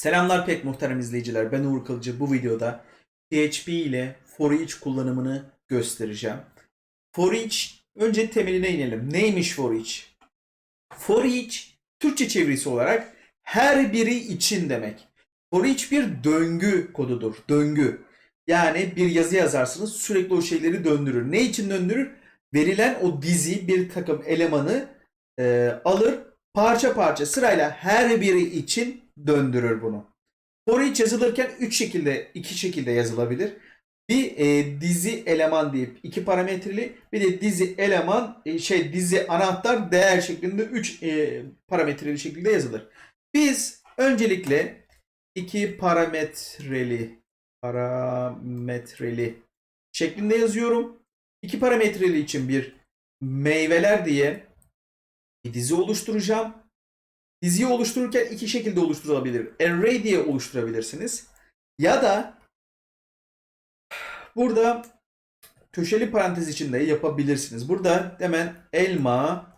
Selamlar pek muhterem izleyiciler. Ben Uğur Kılıcı. Bu videoda PHP ile for each kullanımını göstereceğim. For each önce temeline inelim. Neymiş for each? For each Türkçe çevirisi olarak her biri için demek. For each bir döngü kodudur. Döngü. Yani bir yazı yazarsınız sürekli o şeyleri döndürür. Ne için döndürür? Verilen o dizi bir takım elemanı e, alır parça parça sırayla her biri için döndürür bunu. Each yazılırken 3 şekilde, iki şekilde yazılabilir. Bir e, dizi eleman deyip iki parametreli, bir de dizi eleman e, şey dizi anahtar değer şeklinde 3 e, parametreli şekilde yazılır. Biz öncelikle iki parametreli parametreli şeklinde yazıyorum. İki parametreli için bir meyveler diye bir dizi oluşturacağım. Diziyi oluştururken iki şekilde oluşturulabilir. Array diye oluşturabilirsiniz. Ya da burada köşeli parantez içinde yapabilirsiniz. Burada hemen elma,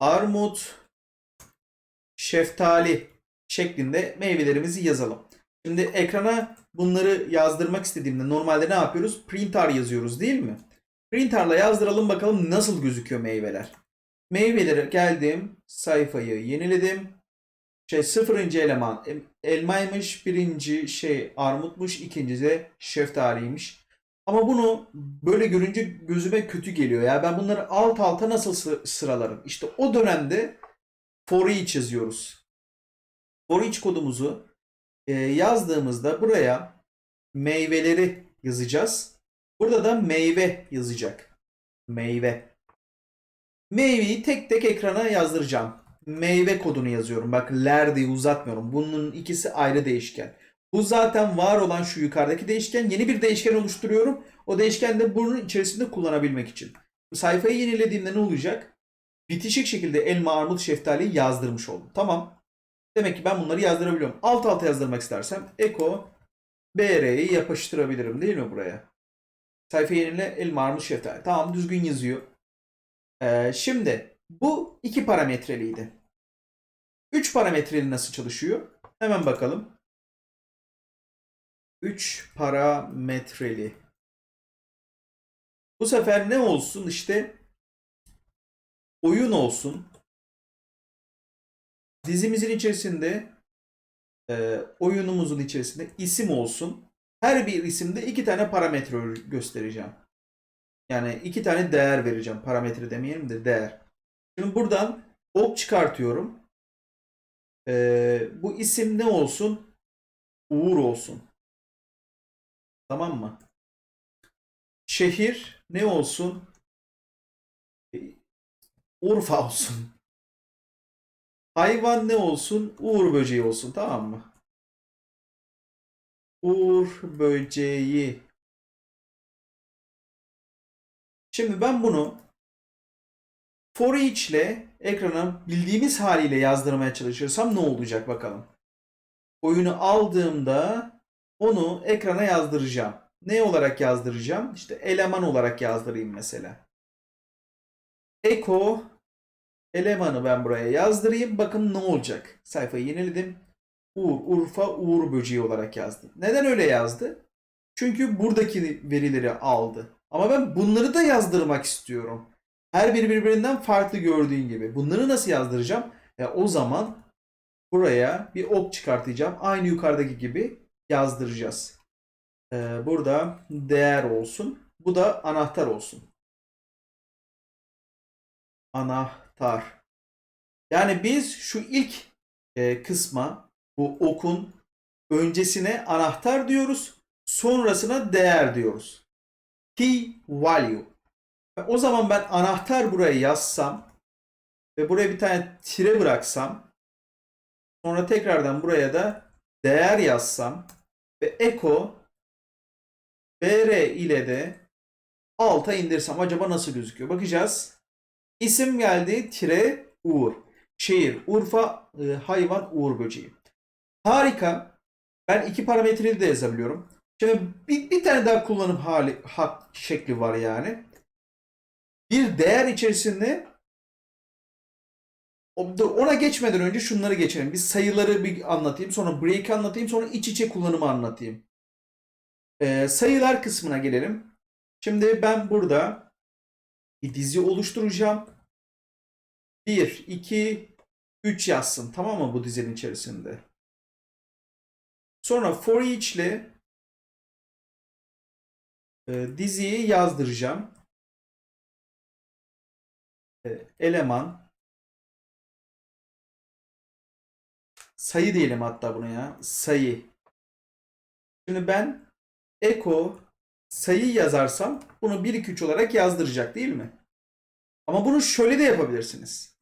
armut, şeftali şeklinde meyvelerimizi yazalım. Şimdi ekrana bunları yazdırmak istediğimde normalde ne yapıyoruz? Printar yazıyoruz değil mi? Printarla yazdıralım bakalım nasıl gözüküyor meyveler. Meyvelere geldim. Sayfayı yeniledim. Şey sıfırıncı eleman elmaymış. Birinci şey armutmuş. ikinci şeftaliymiş. Ama bunu böyle görünce gözüme kötü geliyor ya. Ben bunları alt alta nasıl sı- sıralarım? İşte o dönemde for each yazıyoruz. For each kodumuzu e, yazdığımızda buraya meyveleri yazacağız. Burada da meyve yazacak. Meyve. Meyveyi tek tek ekrana yazdıracağım. Meyve kodunu yazıyorum. Bak ler diye uzatmıyorum. Bunun ikisi ayrı değişken. Bu zaten var olan şu yukarıdaki değişken. Yeni bir değişken oluşturuyorum. O değişken de bunun içerisinde kullanabilmek için. Sayfayı yenilediğimde ne olacak? Bitişik şekilde elma, armut, şeftaliyi yazdırmış oldum. Tamam. Demek ki ben bunları yazdırabiliyorum. Alt alta yazdırmak istersem Eko BR'yi yapıştırabilirim değil mi buraya? Sayfa yenile elma, armut, şeftali. Tamam düzgün yazıyor. Ee, şimdi bu iki parametreliydi. Üç parametreli nasıl çalışıyor? Hemen bakalım. Üç parametreli. Bu sefer ne olsun? İşte oyun olsun. Dizimizin içerisinde e, oyunumuzun içerisinde isim olsun. Her bir isimde iki tane parametre göstereceğim. Yani iki tane değer vereceğim. Parametre demeyelim de değer. Şimdi buradan ok çıkartıyorum. Ee, bu isim ne olsun? Uğur olsun. Tamam mı? Şehir ne olsun? Urfa olsun. Hayvan ne olsun? Uğur böceği olsun. Tamam mı? Uğur böceği Şimdi ben bunu for each ile ekrana bildiğimiz haliyle yazdırmaya çalışırsam ne olacak bakalım. Oyunu aldığımda onu ekrana yazdıracağım. Ne olarak yazdıracağım? İşte eleman olarak yazdırayım mesela. Eko elemanı ben buraya yazdırayım. Bakın ne olacak. Sayfayı yeniledim. Uğur, Urfa, Uğur böceği olarak yazdım. Neden öyle yazdı? Çünkü buradaki verileri aldı. Ama ben bunları da yazdırmak istiyorum. Her biri birbirinden farklı gördüğün gibi. Bunları nasıl yazdıracağım? E, o zaman buraya bir ok çıkartacağım. Aynı yukarıdaki gibi yazdıracağız. E, burada değer olsun. Bu da anahtar olsun. Anahtar. Yani biz şu ilk e, kısma bu okun öncesine anahtar diyoruz. Sonrasına değer diyoruz key value. O zaman ben anahtar buraya yazsam ve buraya bir tane tire bıraksam sonra tekrardan buraya da değer yazsam ve echo br ile de alta indirsem acaba nasıl gözüküyor? Bakacağız. İsim geldi tire Uğur. Şehir Urfa e, hayvan Uğur böceği. Harika. Ben iki parametreyi de yazabiliyorum. Şimdi bir, bir tane daha kullanım hali hak şekli var yani. Bir değer içerisinde Ona geçmeden önce şunları geçelim. Bir sayıları bir anlatayım. Sonra break anlatayım. Sonra iç içe kullanımı anlatayım. Ee, sayılar kısmına gelelim. Şimdi ben burada bir dizi oluşturacağım. 1, 2, 3 yazsın. Tamam mı bu dizinin içerisinde? Sonra for each ile e, diziyi yazdıracağım. E, eleman sayı diyelim hatta buna ya. Sayı. Şimdi ben eko sayı yazarsam bunu 1 2 3 olarak yazdıracak değil mi? Ama bunu şöyle de yapabilirsiniz.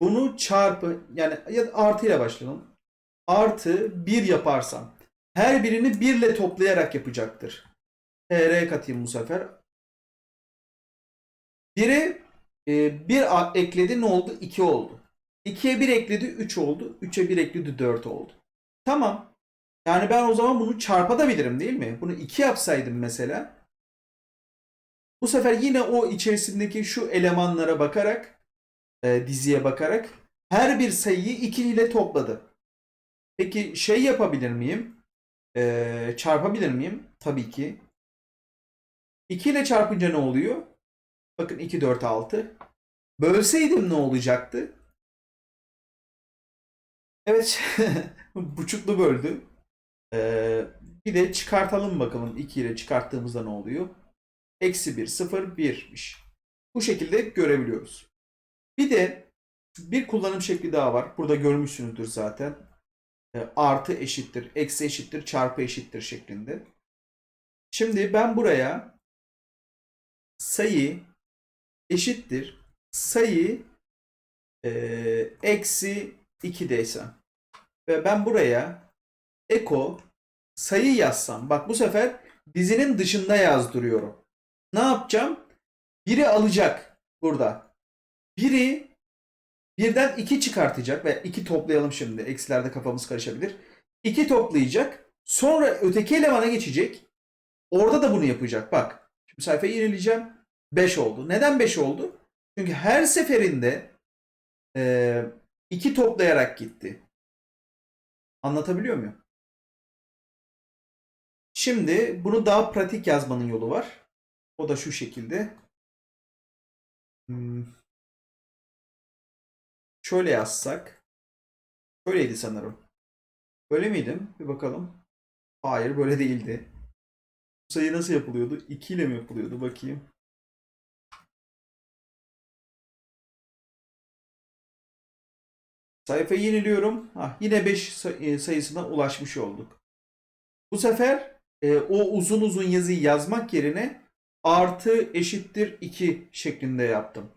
Bunu çarpı yani ya da artıyla başlayalım. Artı 1 yaparsam her birini 1 ile toplayarak yapacaktır. TR katayım bu sefer. 1'e 1 ekledi ne oldu? 2 oldu. 2'ye 1 ekledi 3 oldu. 3'e 1 ekledi 4 oldu. Tamam. Yani ben o zaman bunu çarpabilirim değil mi? Bunu 2 yapsaydım mesela. Bu sefer yine o içerisindeki şu elemanlara bakarak e, diziye bakarak her bir sayıyı 2 ile topladı. Peki şey yapabilir miyim? E, çarpabilir miyim? Tabii ki. 2 ile çarpınca ne oluyor? Bakın 2, 4, 6. Bölseydim ne olacaktı? Evet. Buçuklu böldü. Ee, bir de çıkartalım bakalım 2 ile çıkarttığımızda ne oluyor? Eksi 1, 0, 1'miş. Bu şekilde görebiliyoruz. Bir de bir kullanım şekli daha var. Burada görmüşsünüzdür zaten. Ee, artı eşittir, eksi eşittir, çarpı eşittir şeklinde. Şimdi ben buraya sayı eşittir sayı e, eksi 2 desem ve ben buraya eko sayı yazsam bak bu sefer dizinin dışında yazdırıyorum. Ne yapacağım? Biri alacak burada. Biri birden 2 çıkartacak ve 2 toplayalım şimdi. Eksilerde kafamız karışabilir. 2 toplayacak. Sonra öteki elemana geçecek. Orada da bunu yapacak. Bak. Şimdi sayfayı yenileyeceğim. 5 oldu. Neden 5 oldu? Çünkü her seferinde 2 toplayarak gitti. Anlatabiliyor muyum? Şimdi bunu daha pratik yazmanın yolu var. O da şu şekilde. Hmm. Şöyle yazsak. Böyleydi sanırım. Böyle miydim? Bir bakalım. Hayır böyle değildi. Sayı nasıl yapılıyordu? 2 ile mi yapılıyordu? Bakayım. Sayfayı yeniliyorum. Hah, yine 5 sayısına ulaşmış olduk. Bu sefer e, o uzun uzun yazıyı yazmak yerine artı eşittir 2 şeklinde yaptım.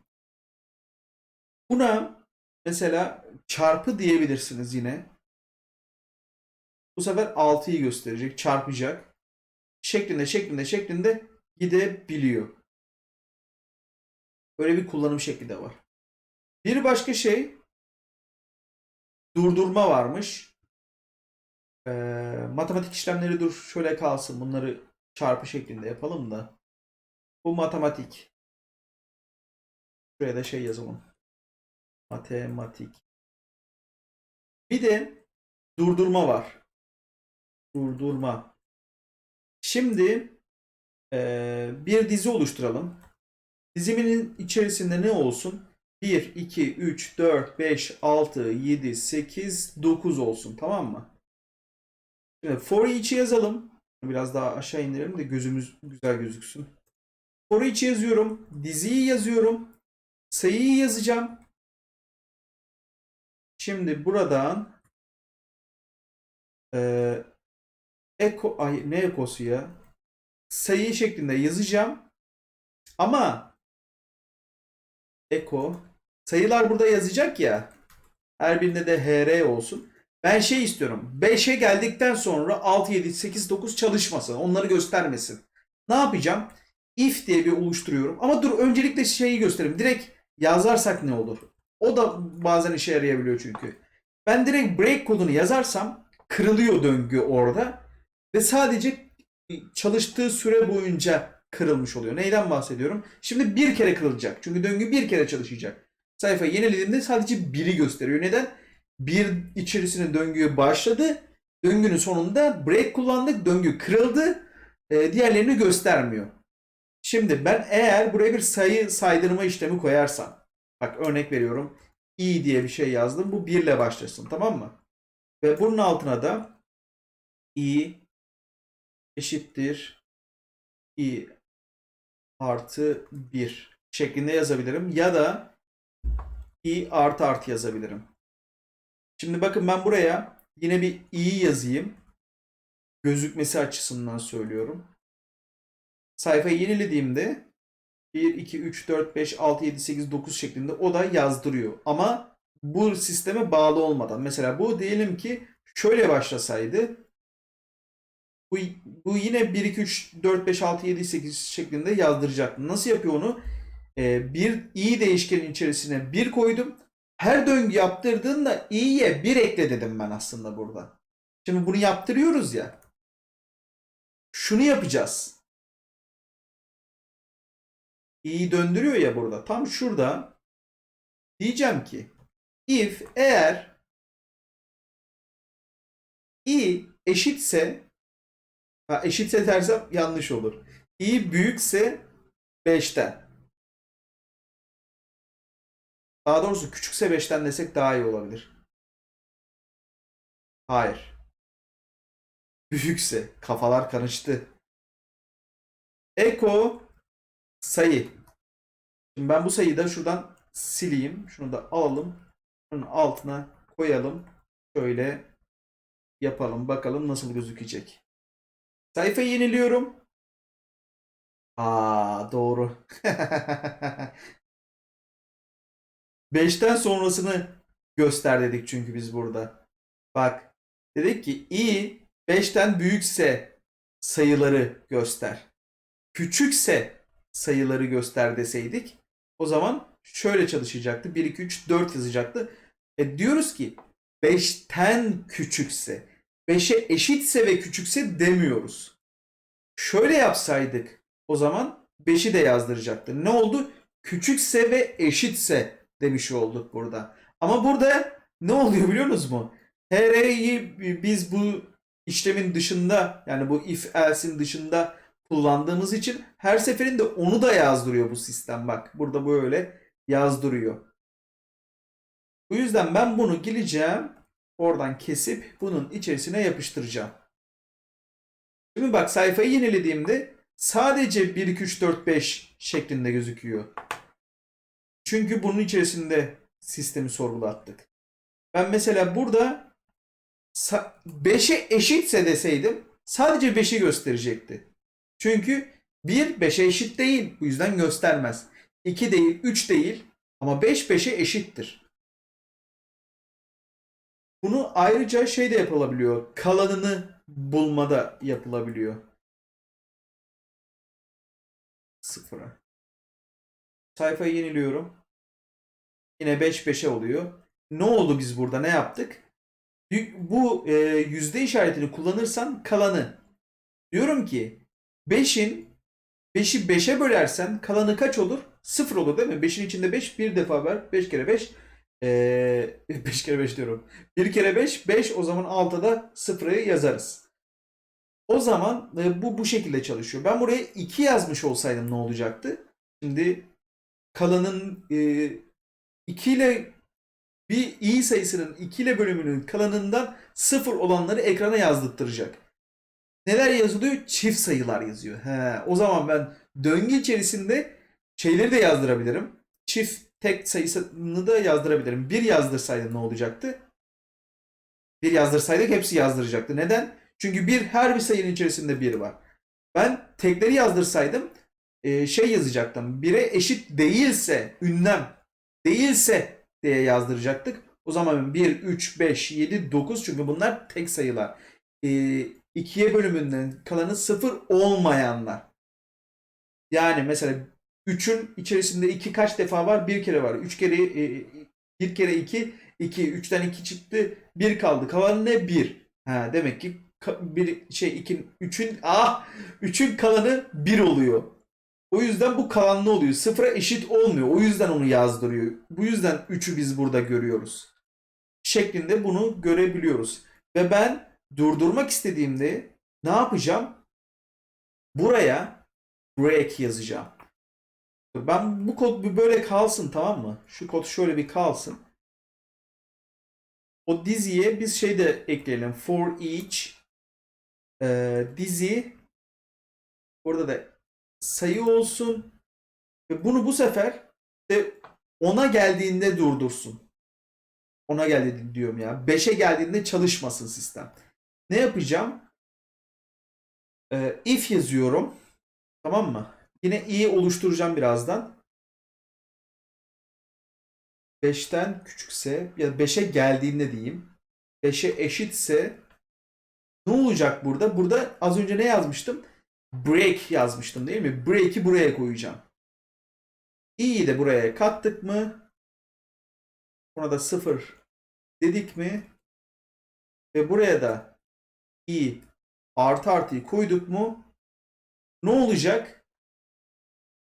Buna mesela çarpı diyebilirsiniz yine. Bu sefer 6'yı gösterecek, çarpacak. Şeklinde, şeklinde, şeklinde gidebiliyor. Böyle bir kullanım şekli de var. Bir başka şey durdurma varmış. Ee, matematik işlemleri dur şöyle kalsın. Bunları çarpı şeklinde yapalım da. Bu matematik. Şuraya da şey yazalım. Matematik. Bir de durdurma var. Durdurma. Şimdi e, bir dizi oluşturalım. Dizimin içerisinde ne olsun? 1, 2, 3, 4, 5, 6, 7, 8, 9 olsun. Tamam mı? Şimdi for each'i yazalım. Biraz daha aşağı indirelim de gözümüz güzel gözüksün. For each yazıyorum. Diziyi yazıyorum. Sayıyı yazacağım. Şimdi buradan e, eko, ay, ne ekosu ya? Sayı şeklinde yazacağım. Ama eko sayılar burada yazacak ya. Her birinde de hr olsun. Ben şey istiyorum. 5'e geldikten sonra 6, 7, 8, 9 çalışmasın. Onları göstermesin. Ne yapacağım? If diye bir oluşturuyorum. Ama dur öncelikle şeyi göstereyim. Direkt yazarsak ne olur? O da bazen işe yarayabiliyor çünkü. Ben direkt break kodunu yazarsam kırılıyor döngü orada. Ve sadece çalıştığı süre boyunca kırılmış oluyor. Neyden bahsediyorum? Şimdi bir kere kırılacak. Çünkü döngü bir kere çalışacak. sayfayı yenilediğimde sadece 1'i gösteriyor. Neden? Bir içerisine döngüye başladı. Döngünün sonunda break kullandık. Döngü kırıldı. Ee, diğerlerini göstermiyor. Şimdi ben eğer buraya bir sayı saydırma işlemi koyarsam. Bak örnek veriyorum. i diye bir şey yazdım. Bu 1 ile başlasın tamam mı? Ve bunun altına da i eşittir i artı 1 şeklinde yazabilirim. Ya da i artı artı yazabilirim. Şimdi bakın ben buraya yine bir i yazayım. Gözükmesi açısından söylüyorum. Sayfayı yenilediğimde 1, 2, 3, 4, 5, 6, 7, 8, 9 şeklinde o da yazdırıyor. Ama bu sisteme bağlı olmadan. Mesela bu diyelim ki şöyle başlasaydı bu, bu yine 1, 2, 3, 4, 5, 6, 7, 8 şeklinde yazdıracak. Nasıl yapıyor onu? Ee, bir i değişkenin içerisine 1 koydum. Her döngü yaptırdığında i'ye 1 ekle dedim ben aslında burada. Şimdi bunu yaptırıyoruz ya. Şunu yapacağız. i'yi döndürüyor ya burada. Tam şurada diyeceğim ki if eğer i eşitse ha, eşitse dersem yanlış olur. i büyükse 5'ten. Daha doğrusu küçükse 5'ten desek daha iyi olabilir. Hayır. Büyükse kafalar karıştı. Eko sayı. Şimdi ben bu sayıyı da şuradan sileyim. Şunu da alalım. Şunun altına koyalım. Şöyle yapalım. Bakalım nasıl gözükecek. Sayfayı yeniliyorum. Aa doğru. 5'ten sonrasını göster dedik çünkü biz burada. Bak dedik ki i 5'ten büyükse sayıları göster. Küçükse sayıları göster deseydik o zaman şöyle çalışacaktı. 1, 2, 3, 4 yazacaktı. E diyoruz ki 5'ten küçükse, 5'e eşitse ve küçükse demiyoruz. Şöyle yapsaydık o zaman 5'i de yazdıracaktı. Ne oldu? Küçükse ve eşitse demiş olduk burada. Ama burada ne oluyor biliyor musunuz mu? HR'yi biz bu işlemin dışında yani bu if else'in dışında kullandığımız için her seferinde onu da yazdırıyor bu sistem. Bak burada böyle yazdırıyor. Bu yüzden ben bunu geleceğim oradan kesip bunun içerisine yapıştıracağım. Şimdi bak sayfayı yenilediğimde sadece 1, 2, 3, 4, 5 şeklinde gözüküyor. Çünkü bunun içerisinde sistemi sorgulattık. Ben mesela burada 5'e eşitse deseydim sadece 5'i gösterecekti. Çünkü 1 5'e eşit değil. Bu yüzden göstermez. 2 değil, 3 değil ama 5 5'e eşittir. Bunu ayrıca şey de yapılabiliyor. Kalanını bulmada yapılabiliyor. Sıfıra. Sayfayı yeniliyorum. Yine 5 5'e oluyor. Ne oldu biz burada? Ne yaptık? Bu e, yüzde işaretini kullanırsan kalanı. Diyorum ki 5'in 5'i 5'e bölersen kalanı kaç olur? 0 olur değil mi? 5'in içinde 5 bir defa var. 5 kere 5 ee, 5 kere 5 diyorum. 1 kere 5 5 o zaman altta da 0'ı yazarız. O zaman e, bu bu şekilde çalışıyor. Ben buraya 2 yazmış olsaydım ne olacaktı? Şimdi kalanın e, 2 ile bir i sayısının 2 ile bölümünün kalanından 0 olanları ekrana yazdırtacak. Neler yazılıyor? Çift sayılar yazıyor. He, o zaman ben döngü içerisinde şeyleri de yazdırabilirim. Çift tek sayısını da yazdırabilirim. Bir yazdırsaydım ne olacaktı? Bir yazdırsaydık hepsi yazdıracaktı. Neden? Çünkü bir her bir sayının içerisinde bir var. Ben tekleri yazdırsaydım e, şey yazacaktım. Bire eşit değilse ünlem değilse diye yazdıracaktık. O zaman 1, 3, 5, 7, 9 çünkü bunlar tek sayılar. E, ikiye bölümünden kalanı sıfır olmayanlar. Yani mesela 3'ün içerisinde 2 kaç defa var? Bir kere var. 3 kere e, bir kere 2 2 3'ten 2 çıktı. 1 kaldı. Kalanı ne? 1. Ha demek ki bir şey 2 3'ün ah 3'ün kalanı 1 oluyor. O yüzden bu kalanlı oluyor. Sıfıra eşit olmuyor. O yüzden onu yazdırıyor. Bu yüzden 3'ü biz burada görüyoruz. Şeklinde bunu görebiliyoruz. Ve ben durdurmak istediğimde ne yapacağım? Buraya break yazacağım. Ben bu kod bir böyle kalsın tamam mı? Şu kod şöyle bir kalsın. O diziye biz şey de ekleyelim. For each e, dizi burada da sayı olsun ve bunu bu sefer de ona geldiğinde durdursun. Ona geldi diyorum ya. 5'e geldiğinde çalışmasın sistem. Ne yapacağım? E, if yazıyorum. Tamam mı? Yine i oluşturacağım birazdan. 5'ten küçükse ya 5'e geldiğinde diyeyim. 5'e eşitse ne olacak burada? Burada az önce ne yazmıştım? Break yazmıştım değil mi? Break'i buraya koyacağım. i'yi de buraya kattık mı? Buna da 0 dedik mi? Ve buraya da i artı artıyı koyduk mu? Ne olacak?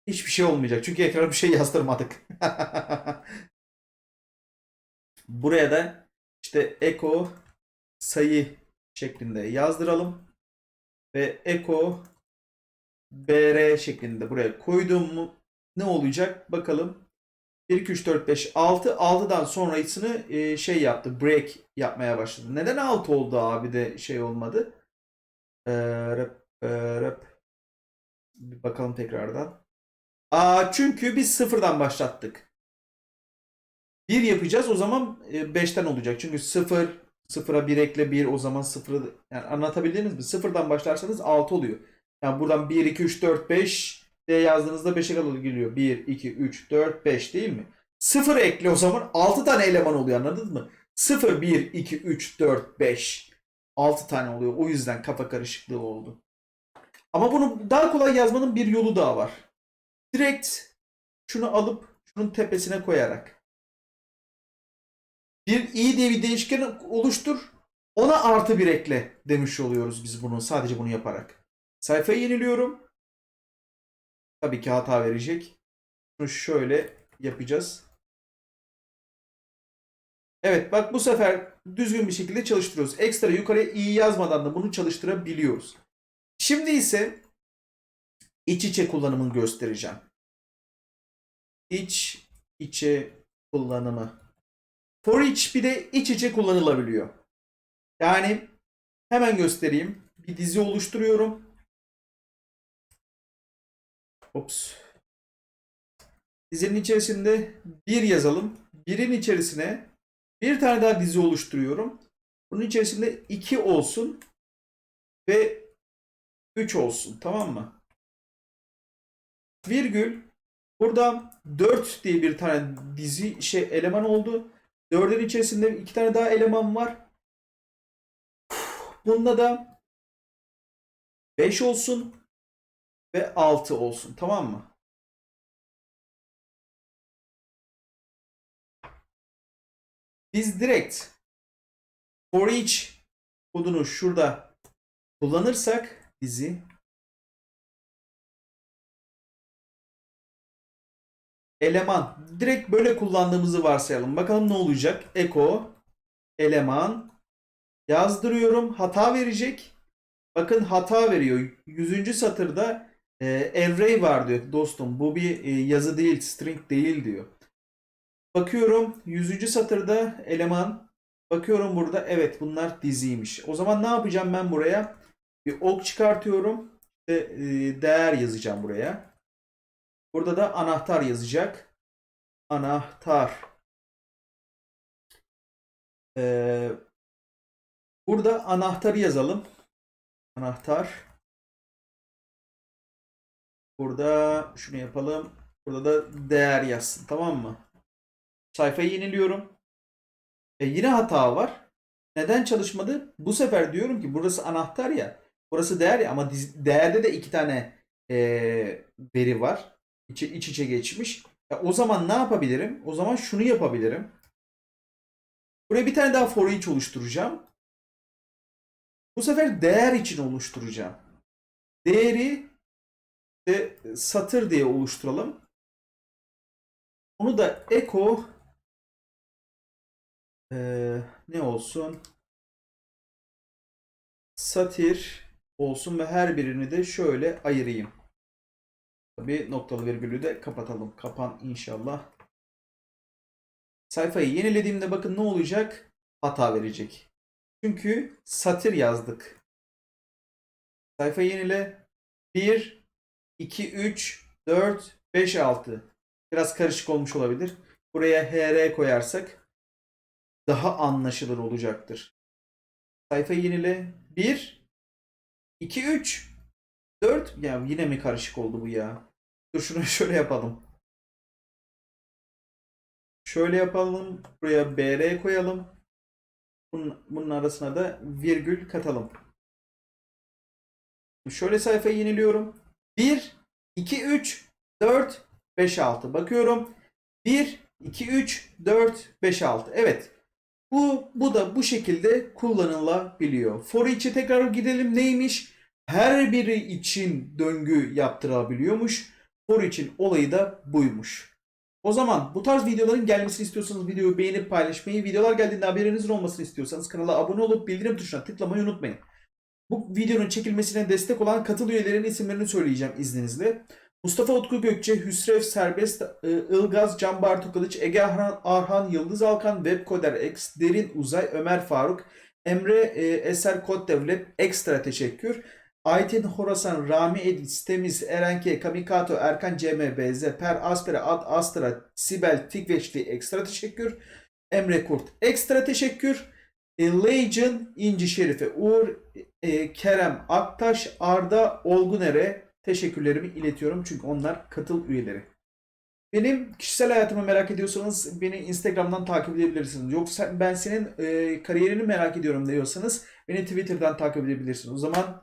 Hiçbir şey olmayacak. Çünkü ekrana bir şey yazdırmadık. Buraya da işte echo sayı şeklinde yazdıralım. Ve echo br şeklinde buraya koydum mu ne olacak? Bakalım. 1, 2, 3, 4, 5, 6. 6'dan sonrasını e, şey yaptı. Break yapmaya başladı. Neden 6 oldu abi de şey olmadı? Ee, rap, ee, rap. Bir bakalım tekrardan. Aa, çünkü biz sıfırdan başlattık. 1 yapacağız o zaman 5'ten olacak. Çünkü 0, 0'a 1 ekle 1 o zaman 0'ı yani anlatabildiniz mi? Sıfırdan başlarsanız 6 oluyor. Yani buradan 1, 2, 3, 4, 5 diye yazdığınızda 5'e kadar geliyor. 1, 2, 3, 4, 5 değil mi? 0 ekle o zaman 6 tane eleman oluyor anladınız mı? 0, 1, 2, 3, 4, 5. 6 tane oluyor. O yüzden kafa karışıklığı oldu. Ama bunu daha kolay yazmanın bir yolu daha var. Direkt şunu alıp şunun tepesine koyarak bir i diye bir değişken oluştur. Ona artı bir ekle demiş oluyoruz biz bunu sadece bunu yaparak. Sayfayı yeniliyorum. Tabii ki hata verecek. Şunu şöyle yapacağız. Evet bak bu sefer düzgün bir şekilde çalıştırıyoruz. Ekstra yukarıya i yazmadan da bunu çalıştırabiliyoruz. Şimdi ise iç içe kullanımını göstereceğim. İç içe kullanımı. For each bir de iç içe kullanılabiliyor. Yani hemen göstereyim. Bir dizi oluşturuyorum. Ops. Dizinin içerisinde bir yazalım. Birin içerisine bir tane daha dizi oluşturuyorum. Bunun içerisinde iki olsun ve 3 olsun. Tamam mı? Virgül burada 4 diye bir tane dizi şey eleman oldu. 4'ün içerisinde iki tane daha eleman var. Bunda da 5 olsun ve 6 olsun. Tamam mı? Biz direkt for each kodunu şurada kullanırsak bizi eleman direkt böyle kullandığımızı varsayalım. Bakalım ne olacak? Echo eleman yazdırıyorum. Hata verecek. Bakın hata veriyor. 100. satırda e, array var diyor dostum. Bu bir e, yazı değil, string değil diyor. Bakıyorum 100. satırda eleman. Bakıyorum burada evet bunlar diziymiş. O zaman ne yapacağım ben buraya? Bir ok çıkartıyorum. E, değer yazacağım buraya. Burada da anahtar yazacak. Anahtar. Ee, burada anahtarı yazalım. Anahtar. Burada şunu yapalım. Burada da değer yazsın. Tamam mı? Sayfayı yeniliyorum. E yine hata var. Neden çalışmadı? Bu sefer diyorum ki burası anahtar ya. Burası değer ya ama değerde de iki tane e, veri var. İç, iç içe geçmiş. E, o zaman ne yapabilirim? O zaman şunu yapabilirim. Buraya bir tane daha for each oluşturacağım. Bu sefer değer için oluşturacağım. Değeri İşte satır diye oluşturalım. Onu da eko eee, ne olsun? Satir olsun ve her birini de şöyle ayırayım. Tabii noktalı virgülü de kapatalım. Kapan inşallah. Sayfayı yenilediğimde bakın ne olacak? Hata verecek. Çünkü satir yazdık. Sayfa yenile. 1, 2, 3, 4, 5, 6. Biraz karışık olmuş olabilir. Buraya HR koyarsak daha anlaşılır olacaktır. Sayfa yenile. 1, 2, 3, 4. Ya yine mi karışık oldu bu ya? Dur şunu şöyle yapalım. Şöyle yapalım. Buraya BR koyalım. Bunun, bunun arasına da virgül katalım. Şöyle sayfayı yeniliyorum. 1, 2, 3, 4, 5, 6. Bakıyorum. 1, 2, 3, 4, 5, 6. Evet. Bu, bu da bu şekilde kullanılabiliyor. For içe tekrar gidelim. Neymiş? Her biri için döngü yaptırabiliyormuş. For için olayı da buymuş. O zaman bu tarz videoların gelmesini istiyorsanız videoyu beğenip paylaşmayı, videolar geldiğinde haberinizin olmasını istiyorsanız kanala abone olup bildirim tuşuna tıklamayı unutmayın. Bu videonun çekilmesine destek olan katıl üyelerinin isimlerini söyleyeceğim izninizle. Mustafa Utku Gökçe, Hüsrev Serbest, Ilgaz, Can Bartu Kılıç, Ege Arhan, Arhan, Yıldız Alkan, Webkoder X, Derin Uzay, Ömer Faruk, Emre e, Eser Kod Devlet, ekstra teşekkür. Aytin Horasan, Rami Edis, Temiz, Erenke, Kamikato, Erkan CMBZ, Per Aspera, Ad Astra, Sibel, Tikveçli ekstra teşekkür. Emre Kurt ekstra teşekkür. E, Legion, İnci Şerife, Uğur, e, Kerem Aktaş, Arda Olguner'e teşekkürlerimi iletiyorum. Çünkü onlar katıl üyeleri. Benim kişisel hayatımı merak ediyorsanız beni Instagram'dan takip edebilirsiniz. Yoksa ben senin e, kariyerini merak ediyorum diyorsanız beni Twitter'dan takip edebilirsiniz. O zaman